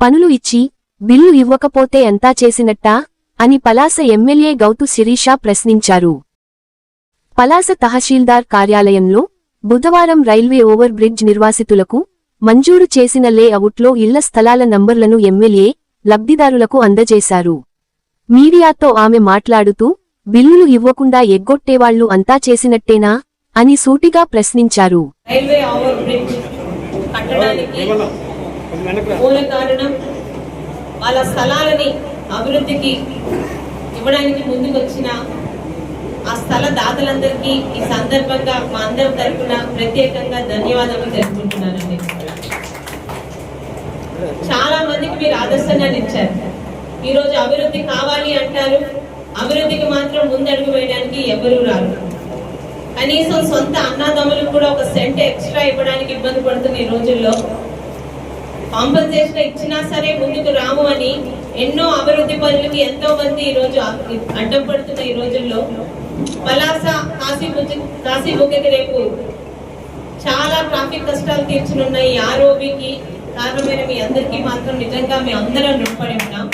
పనులు ఇచ్చి బిల్లు ఇవ్వకపోతే ఎంతా చేసినట్టా? అని పలాస ఎమ్మెల్యే గౌతు శిరీష ప్రశ్నించారు. పలాస తహశీల్దార్ కార్యాలయంలో బుధవారం రైల్వే ఓవర్ బ్రిడ్జ్ నిర్వాసితులకు మంజూరు చేసిన లేఅవుట్లో ఇళ్ళ స్థలాల నంబర్లను ఎమ్మెల్యే లబ్ధిదారులకు అందజేశారు. మీడియాతో ఆమె మాట్లాడుతూ బిల్లులు ఇవ్వకుండా ఎగ్గొట్టేవాళ్ళు అంతా చేసినట్టేనా? అని సూటిగా ప్రశ్నించారు. మూల కారణం వాళ్ళ స్థలాలని అభివృద్ధికి ఇవ్వడానికి ముందుకొచ్చిన ఆ స్థల దాతలందరికీ ఈ సందర్భంగా మా అందరి తరఫున ప్రత్యేకంగా ధన్యవాదాలు తెలుపుకుంటున్నానండి. చాలా మందికి మీరు ఆదర్శంగానే ఇచ్చారు. ఈరోజు అభివృద్ధి కావాలి అంటారు. అభివృద్ధికి మాత్రం ముందడుగు వేయడానికి ఎవరూ రారు. కనీసం సొంత అన్నదమ్ములకు కూడా ఒక సెంట్ ఎక్స్ట్రా ఇవ్వడానికి ఇబ్బంది పడుతున్న ఈ రోజుల్లో కాంపన్సేషన్ ఇచ్చినా సరే ముందుకు రాము అని ఎన్నో అభివృద్ధి పనులకి ఎంతో మంది ఈ రోజు అడ్డం పడుతున్న ఈ రోజుల్లో పలాస కాశీ కాశీ బుగ్గకి రేపు చాలా ట్రాఫిక్ కష్టాలు తీర్చనున్న ఈ ఆర్ఓబికి కారణమైన మీ అందరికీ మాత్రం నిజంగా మీ అందరం రుణపడి ఉన్నాం.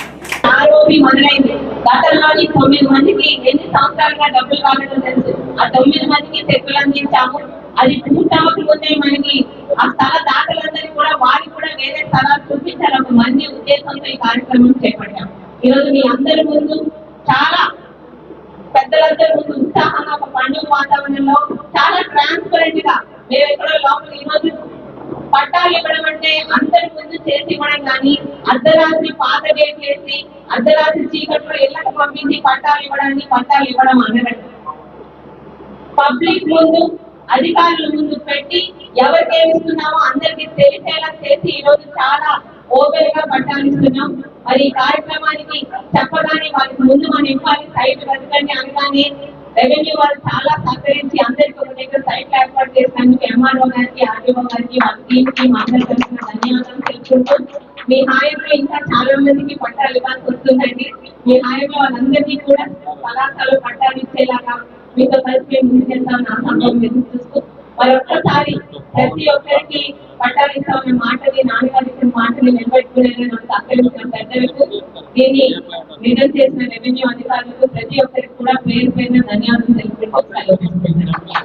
ఆరోపి మొదలైంది. గతంలోని తొమ్మిది మందికి ఎన్ని సంవత్సరాలుగా డబ్బులు కావడం తెలుసు? ఆ తొమ్మిది మందికి చెక్కులు అందించాము. అది టూ పూర్తవక ఉన్నాయి మనకి ఆ స్థల చాలా వేరే చూపించాలి ఒక మంచి ఉద్దేశంతో ఈ కార్యక్రమం చేపట్టాం. ఈరోజు మీ అందరి ముందు చాలా పెద్దలందరి ముందు ఉత్సాహంగా ఒక పండుగ వాతావరణంలో చాలా ట్రాన్స్పరెంట్గా మేము ఎక్కడో లోపల ఈరోజు పట్టాలు ఇవ్వడం అంటే అందరి ముందు చేసి ఇవ్వడం కానీ అర్ధరాత్రి పాత డేట్ చేసి అర్ధరాత్రి చీకట్లో ఇళ్ళకు పంపించి పట్టాలు ఇవ్వడానికి పట్టాలు ఇవ్వడం అనడం పబ్లిక్ ముందు అధికారుల ముందు పెట్టి ఎవరికి ఏమిస్తున్నామో అందరికి తెలిసేలా చేసి ఈ రోజు చాలా ఓపెన్గా పట్టాలిస్తున్నాం మరి ఈ కార్యక్రమానికి చెప్పగానే వాళ్ళకి ముందు మనం ఇవ్వాలి. సైట్ వెతకండి అనగానే రెవెన్యూ వాళ్ళు చాలా సహకరించి అందరికి ఒక దగ్గర సైట్ ఏర్పాటు చేసినందుకు ఎంఆర్ఓ గారికి ఆర్డీఓ గారికి వాళ్ళ టీమ్కి ధన్యవాదాలు తెలుసుకుంటూ మీ హాయంలో ఇంకా చాలా మందికి పట్టాలు ఇవ్వాల్సి వస్తుందండి. మీ హాయంలో వాళ్ళందరికీ కూడా పదార్థాలు పట్టాలు ఇచ్చేలాగా మీతో కలిసి మేము ముందుకెళ్తాం నా సమయం ఎదురుచూస్తూ మరొక్కసారి ప్రతి ఒక్కరికి పట్టాలు ఇస్తామన్న మాటని నాన్నగారు ఇచ్చిన మాటని నిలబెట్టుకునేది నాకు అక్కడికి పెద్దలకు దీన్ని నిజం చేసిన రెవెన్యూ అధికారులకు ప్రతి ఒక్కరికి కూడా పేరు పేరున ధన్యవాదాలు తెలుపుకుంటూ సెలవు తీసుకుంటున్నాను.